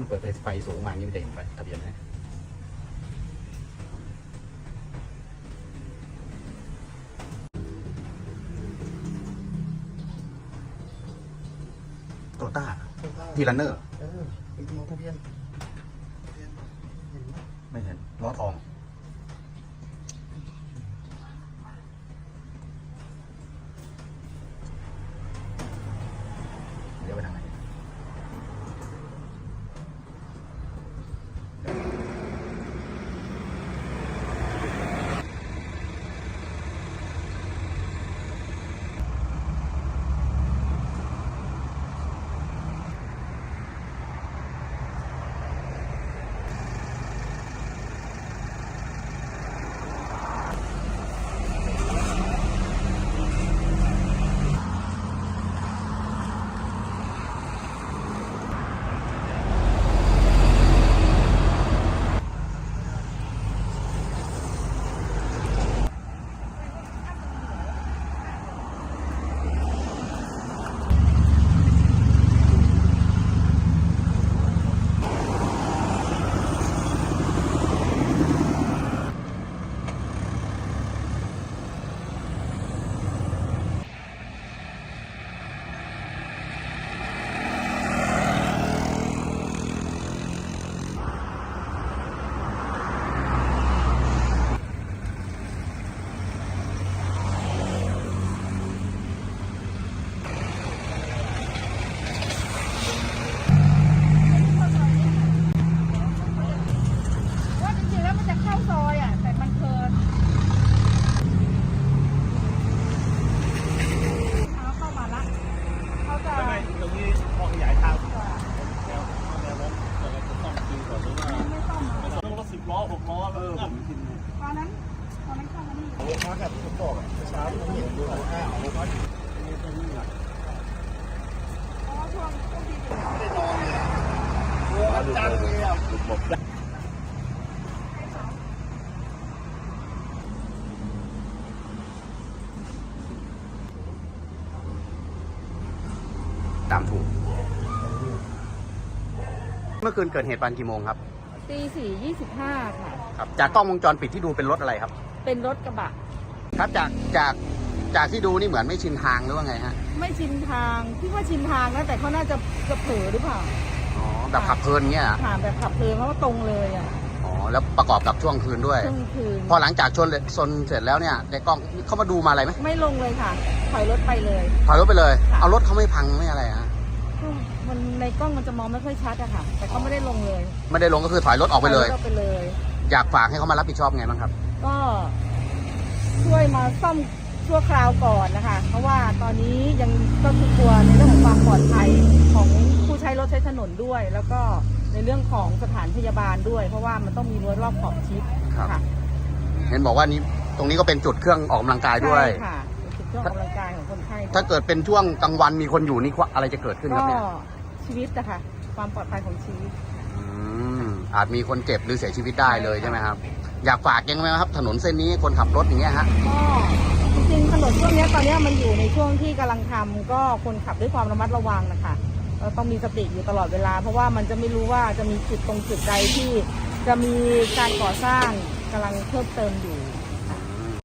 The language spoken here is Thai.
ถ้ามันเปิดไฟสูงมาอย่างนี้มันจะเห็นไฟทะเบียนนะโตต้าทีลันเนอร์เออไปดูทะเบียนทะเบียนเห็นไหมไม่เห็นล้อทอง ผมเห็นดูอ้าวโอ้พักเพราะว่าช่วงช่วงที่อยู่ไม่ได้นอนเลยโอ้อาจารย์เลยอะตามถูก เมื่อคืนเกิดเหตุวันกี่โมงครับ ตีสี่ยี่สิบห้าค่ะ ครับ จากกล้องวงจรปิดที่ดูเป็นรถอะไรครับ เป็นรถกระบะ ครับ จาก จาก จากที่ดูนี่เหมือนไม่ชินทางหรือว่าไงฮะ ไม่ชินทางพี่ว่าชินทางนะแต่เขาน่าจะจะเผลอหรือเปล่าอ๋อแบบขับเพลินเงี้ยเหรอผ่านแบบขับเพลินเพราะว่าตรงเลยอะอ๋อแล้วประกอบกับช่วงคืนด้วย ช่วงคืนพอหลังจากชนชนเสร็จแล้วเนี่ยในกล้องเขามาดูมาอะไรไหมไม่ลงเลยค่ะถอยรถไปเลย ถอยรถไปเลย ค่ะ เอารถเขาไม่พังไม่อะไรฮะมันในกล้องมันจะมองไม่ค่อยชัดอะค่ะ แต่เขาไม่ได้ลงเลยไม่ได้ลงก็คือถอยรถออกไปเลย ถรถออกไปเลย อยากฝากให้เขามารับผิดชอบไงบ้างครับ ก็ช่วยมาซ่อม ชั่วคราวก่อนนะคะ เพราะว่าตอนนี้ยังก็คือกลัวในเรื่องของความปลอดภัยของผู้ใช้รถใช้ถนนด้วย แล้วก็ในเรื่องของสถานพยาบาลด้วย เพราะว่ามันต้องมีรั้วรอบขอบชิดครับ ค่ะเห็นบอกว่านี้ตรงนี้ก็เป็นจุดเครื่องออกกำลังกายด้วย ใช่ค่ะเป็นจุดเครื่องออกกำลังกายของคนไข้ด้วยถ้าเกิดเป็นช่วงกลางวันมีคนอยู่นี่อะไรจะเกิดขึ้นครับก็เนี่ยชีวิตนะคะความปลอดภัยของชีวิต อืมอาจมีคนเจ็บหรือเสียชีวิตได้เลยใช่ไหมครับ อยากฝากยังไงไหมครับ ถนนเส้นนี้คนขับรถอย่างเงี้ยฮะ ก็จ ริงๆถนนช่วงนี้ตอนนี้มันอยู่ในช่วงที่กำลังทำก็คนขับด้วยความระมัดระวังนะคะเราต้องมีสติอยู่ตลอดเวลา เพราะว่ามันจะไม่รู้ว่าจะมีจุดตรงจุดใดที่จะมีการก่อสร้างกำลังเพิ่มเติมอยู่